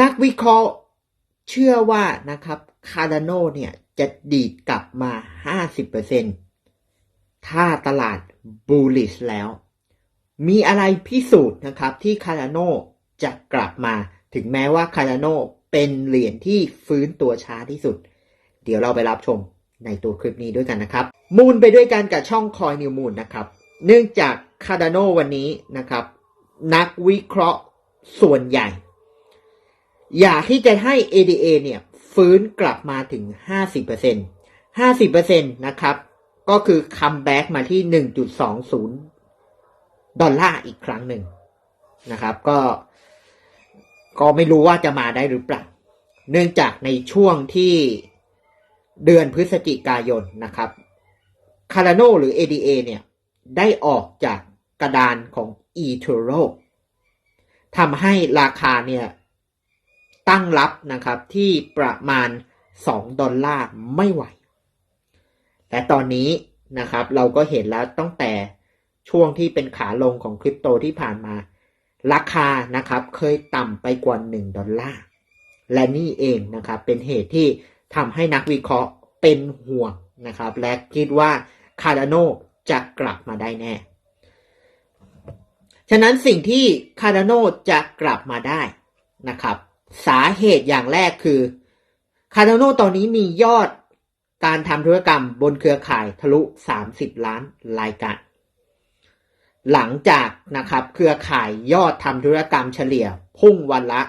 นักวิเคราะห์เชื่อว่านะครับคาร์โนเนี่ยจะดีดกลับมา 50%ถ้าตลาดบูลลิชแล้ว มีอะไรพิสูจน์นะครับที่คาร์โนจะกลับมา ถึงแม้ว่าคาร์โนเป็นเหรียญที่ฟื้นตัวช้าที่สุด เดี๋ยวเราไปรับชมในตัวคลิปนี้ด้วยกันนะครับ มูลไปด้วยกันกับช่องคอยนิวมูลนะครับ เนื่องจากคาร์โนวันนี้นะครับ นักวิเคราะห์ส่วนใหญ่ อยากที่จะให้ ADA เนี่ยฟื้นกลับมาถึง 50% 50%นะครับ ก็คือคัมแบ็กมาที่ 1.20 ดอลลาร์อีกครั้งหนึ่งนะครับ ก็ก็ไม่รู้ว่าจะมาได้หรือเปล่า เนื่องจากในช่วงที่เดือนพฤศจิกายนนะครับคาราโนหรือ ADA เนี่ย ได้ออกจากกระดานของ eToro ทำให้ราคาเนี่ย ตั้งรับนะครับที่ประมาณ 2 ดอลลาร์ไม่ไหวแต่ตอนนี้นะครับเราก็เห็นแล้วตั้งแต่ช่วงที่เป็นขาลงของคริปโตที่ผ่านมา ราคานะครับเคยต่ำไปกว่า 1 ดอลลาร์ และนี่เองนะครับเป็นเหตุที่ทำให้นักวิเคราะห์เป็นห่วงนะครับ และคิดว่าคาร์ดาโนจะกลับมาได้แน่ ฉะนั้นสิ่งที่คาร์ดาโนจะกลับมาได้นะครับ สาเหตุอย่างแรกคือคาร์ดาโนตอนนี้มียอดการทำธุรกรรมบนเครือข่ายทะลุ 30 ล้านรายการ หลังจากนะครับเครือข่ายยอดทำธุรกรรมเฉลี่ยพุ่งวันละ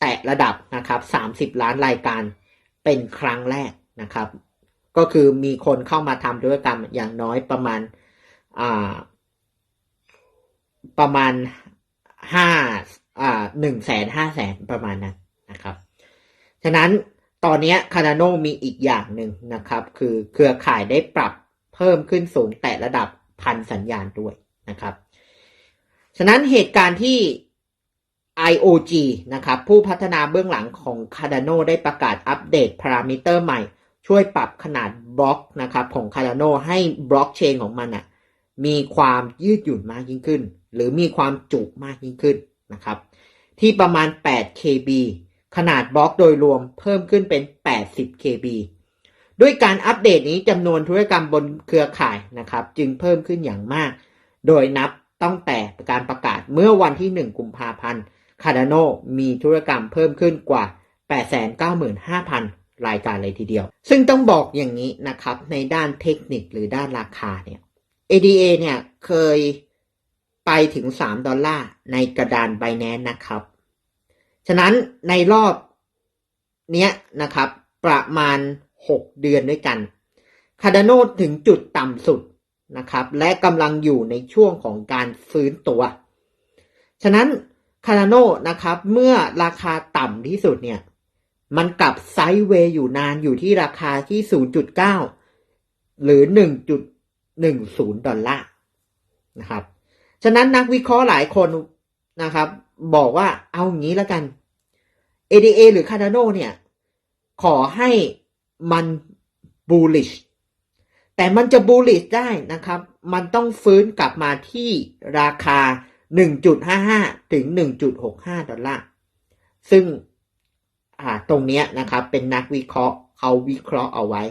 แตะระดับนะครับ 30 ล้านรายการเป็นครั้งแรกนะครับ ก็คือมีคนเข้ามาทำธุรกรรมอย่างน้อยประมาณ อ่า ประมาณ ห้าอ่าหนึ่งแสนห้าแสนประมาณนั้นนะครับ ฉะนั้นตอนนี้คานาโนมีอีกอย่างหนึ่งนะครับ คือเครือข่ายได้ปรับเพิ่มขึ้นสูงแต่ระดับพันสัญญาณด้วยนะครับ ฉะนั้นเหตุการณ์ที่ IOG นะครับ ผู้พัฒนาเบื้องหลังของ Cardano ได้ประกาศอัปเดตพารามิเตอร์ใหม่ ช่วยปรับขนาดบล็อกนะครับของ Cardano ให้บล็อกเชนของมันอะมีความยืดหยุ่นมากยิ่งขึ้น หรือมีความจุมากยิ่งขึ้นนะครับ ที่ประมาณ 8 KB ขนาดบล็อกโดยรวมเพิ่มขึ้นเป็น 80 KB ด้วยการอัปเดตนี้จำนวนธุรกรรมบนเครือข่ายนะครับ จึงเพิ่มขึ้นอย่างมาก โดยนับตั้งแต่การประกาศเมื่อวันที่ 1 กุมภาพันธ์คาร์ดาโนมีธุรกรรมเพิ่มขึ้นกว่า 895,000 รายการเลยทีเดียว ซึ่งต้องบอกอย่างนี้นะครับ ในด้านเทคนิคหรือด้านราคาเนี่ย ADA เนี่ยเคย ไปถึง 3 ดอลลาร์ในกระดาน b บ n a n c e นะครับ ฉะนั้นในรอบเนี้ยนะครับ ประมาณ 6 เดือนด้วยกันคาร์ดาโนถึงจุดต่ำสุดนะครับ และกำลังอยู่ในช่วงของการฟื้นตัว ฉะนั้นคาร์ดาโนนะครับ เมื่อราคาต่ำที่สุดเนี่ย มันกลับไซด์เวย์อยู่นานอยู่ที่ราคาที่ 0.9 หรือ 1.10 ดอลลาร์นะครับ ฉะนั้นนักวิเคราะห์หลายคนนะครับ บอกว่าเอาอย่างนี้แล้วกัน ADA หรือ Cardano เนี่ย ขอให้มัน bullish แต่มันจะ bullish ได้นะครับ มันต้องฟื้นกลับมาที่ราคา 1.55 ถึง 1.65 ดอลลาร์ ซึ่งตรงนี้นะครับเป็นนักวิเคราะห์เขาวิเคราะห์เอาไว้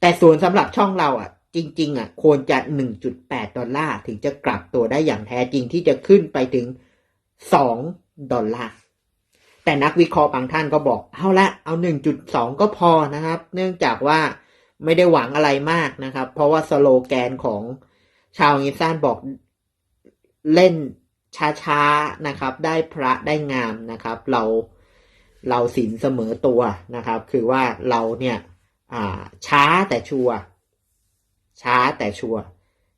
แต่ส่วนสำหรับช่องเราอะ จริงๆอะควรจะ 1.8 ดอลลาร์ถึงจะกลับตัวได้อย่างแท้จริงที่จะขึ้นไปถึง 2 ดอลลาร์ แต่นักวิเคราะห์บางท่านก็บอก เอาละเอา 1.2 ก็พอนะครับ เนื่องจากว่าไม่ได้หวังอะไรมากนะครับ เพราะว่าสโลแกนของชาวอีสานบอกเล่นช้าๆนะครับ ได้พระได้งามนะครับ เราเราศีลเสมอตัวนะครับ คือว่าเราเนี่ยอ่าช้าแต่ชัวร์ ช้าแต่ชัวร์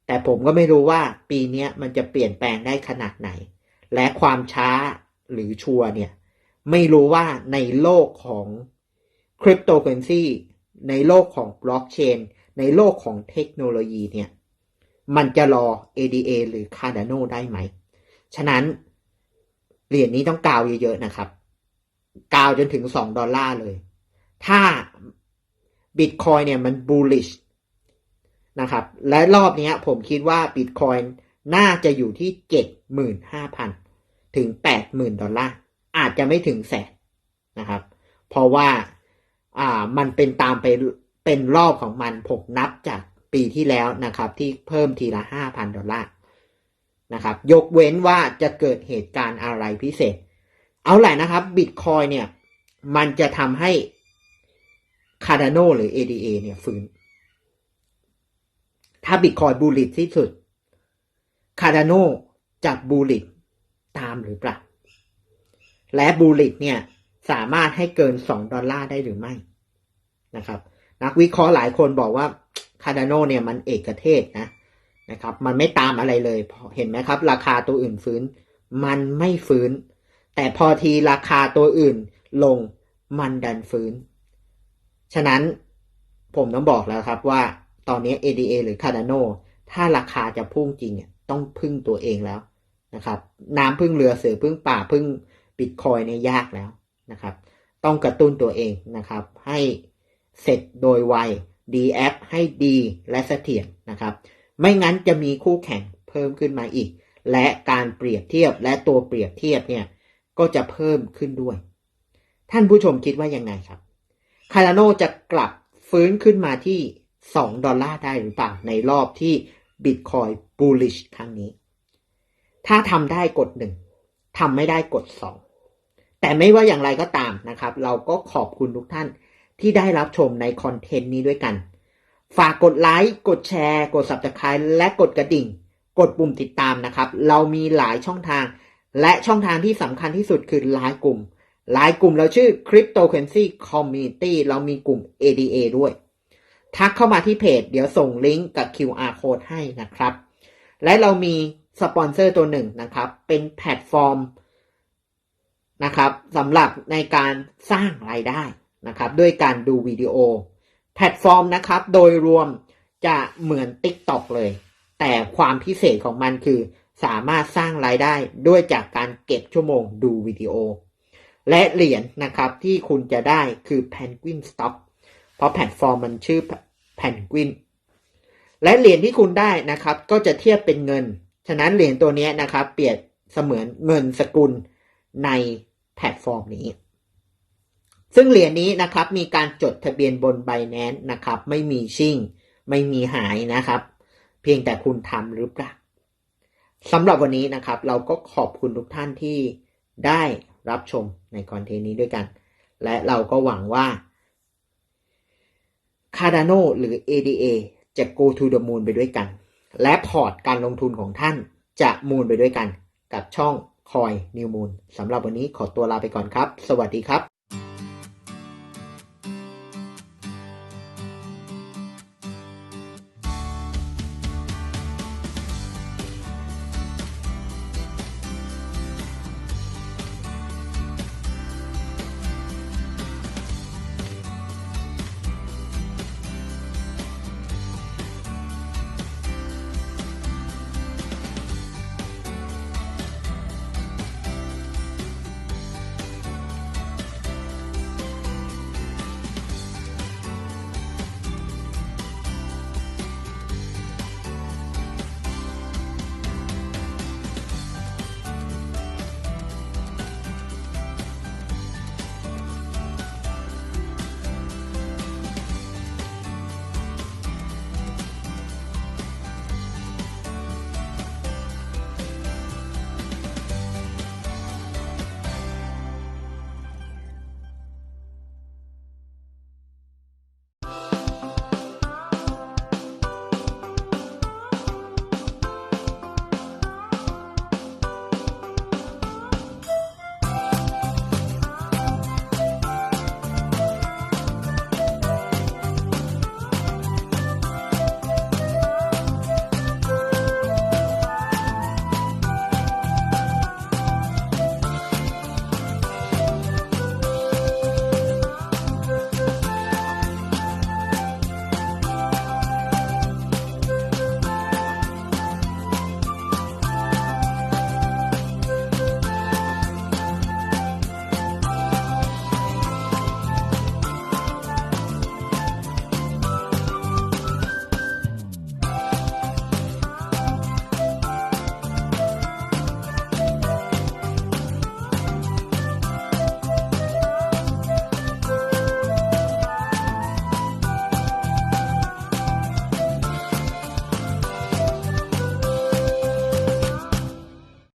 แต่ผมก็ไม่รู้ว่าปีนี้มันจะเปลี่ยนแปลงได้ขนาดไหน และความช้าหรือชัวร์เนี่ย ไม่รู้ว่าในโลกของคริปโตเคอเรนซีในโลกของบล็อกเชนในโลกของเทคโนโลยีเนี่ย มันจะรอ ADA หรือ Cardano ได้ไหม ฉะนั้นเหรียญนี้ต้องกาวเยอะๆนะครับ กาวจนถึง 2 ดอลลาร์เลย ถ้า Bitcoin เนี่ยมัน bullish นะครับ และรอบนี้ผมคิดว่า Bitcoin น่าจะอยู่ที่ 75,000 ถึง 80,000 ดอลลาร์ อาจจะไม่ถึงแสนนะครับ เพราะว่าอ่ามันเป็นตามไปเป็นรอบของมันผมนับจากปีที่แล้วนะครับ ที่เพิ่มทีละห้าพันดอลลาร์นะครับ ยกเว้นว่าจะเกิดเหตุการณ์อะไรพิเศษ เอาแหละนะครับบิตคอยเนี่ย มันจะทำให้ Cardano หรือ ADA เนี่ยฟื้น ถ้าบิตคอยบูลลิตที่สุด Cardano จะบูลลิตตามหรือเปล่า และบูลลิตเนี่ยสามารถให้เกิน 2 ดอลลาร์ได้หรือไม่นะครับ นักวิเคราะห์หลายคนบอกว่า Cardano เนี่ยมันเอกเทศนะนะครับ มันไม่ตามอะไรเลยเห็นไหมครับ ราคาตัวอื่นฟื้น มันไม่ฟื้น แต่พอทีราคาตัวอื่นลงมันดันฟื้น ฉะนั้นผมต้องบอกแล้วครับว่า ตอนนี้ ADA หรือ Cardano ถ้าราคาจะพุ่งจริงเนี่ยต้องพึ่งตัวเองแล้วนะครับ น้ำพึ่งเรือเสือพึ่งป่าพึ่งบิตคอยเนี่ยยากแล้วนะครับ ต้องกระตุ้นตัวเองนะครับ ให้เสร็จโดยไวดีแอปให้ดีและเสถียรนะครับ ไม่งั้นจะมีคู่แข่งเพิ่มขึ้นมาอีก และการเปรียบเทียบและตัวเปรียบเทียบเนี่ยก็จะเพิ่มขึ้นด้วย ท่านผู้ชมคิดว่ายังไงครับคาราโนจะกลับฟื้นขึ้นมาที่ 2 ดอลลาร์ได้หรือเปล่า ในรอบที่บิตคอยบูลิชครั้งนี้ ถ้าทำได้กด 1ทำไม่ได้กด 2 แต่ไม่ว่าอย่างไรก็ตามนะครับ เราก็ขอบคุณทุกท่านที่ได้รับชมในคอนเทนต์นี้ด้วยกัน ฝากกดไลค์ กดแชร์ กด Subscribe และกดกระดิ่ง กดปุ่มติดตามนะครับ เรามีหลายช่องทาง และช่องทางที่สำคัญที่สุดคือไลน์กลุ่มไลน์กลุ่มเราชื่อ Cryptocurrency Community เรามีกลุ่ม ADA ด้วย ทักเข้ามาที่เพจ เดี๋ยวส่งลิงก์กับ QR code ให้นะครับ และเรามีสปอนเซอร์ตัวหนึ่งนะครับ เป็นแพลตฟอร์มนะครับสำหรับในการสร้างรายได้นะครับ ด้วยการดูวิดีโอ แพลตฟอร์มนะครับ โดยรวมจะเหมือน TikTok เลย แต่ความพิเศษของมันคือ สามารถสร้างรายได้ด้วยจากการเก็บชั่วโมงดูวิดีโอ และเหรียญนะครับที่คุณจะได้คือ Penguin Stock เพราะแพลตฟอร์มมันชื่อ Penguin และเหรียญที่คุณได้นะครับ ก็จะเทียบเป็นเงิน ฉะนั้นเหรียญตัวนี้นะครับ เปรียบเสมือนเงินสกุลในแพลตฟอร์มนี้ ซึ่งเหรียญนี้นะครับ มีการจดทะเบียนบน b บ n a n c e นะครับ ไม่มีชิ่ง ไม่มีหายนะครับ เพียงแต่คุณทำหรือเปล่าสำหรับวันนี้นะครับ เราก็ขอบคุณทุกท่านที่ได้รับชมในคอนเทนต์นี้ด้วยกัน และเราก็หวังว่า Cardano หรือ ADA จะ go to the moon ไปด้วยกัน และพอร์ตการลงทุนของท่านจะมูนไปด้วยกัน กับช่องคอย New Moon สำหรับวันนี้ขอตัวลาไปก่อนครับ สวัสดีครับ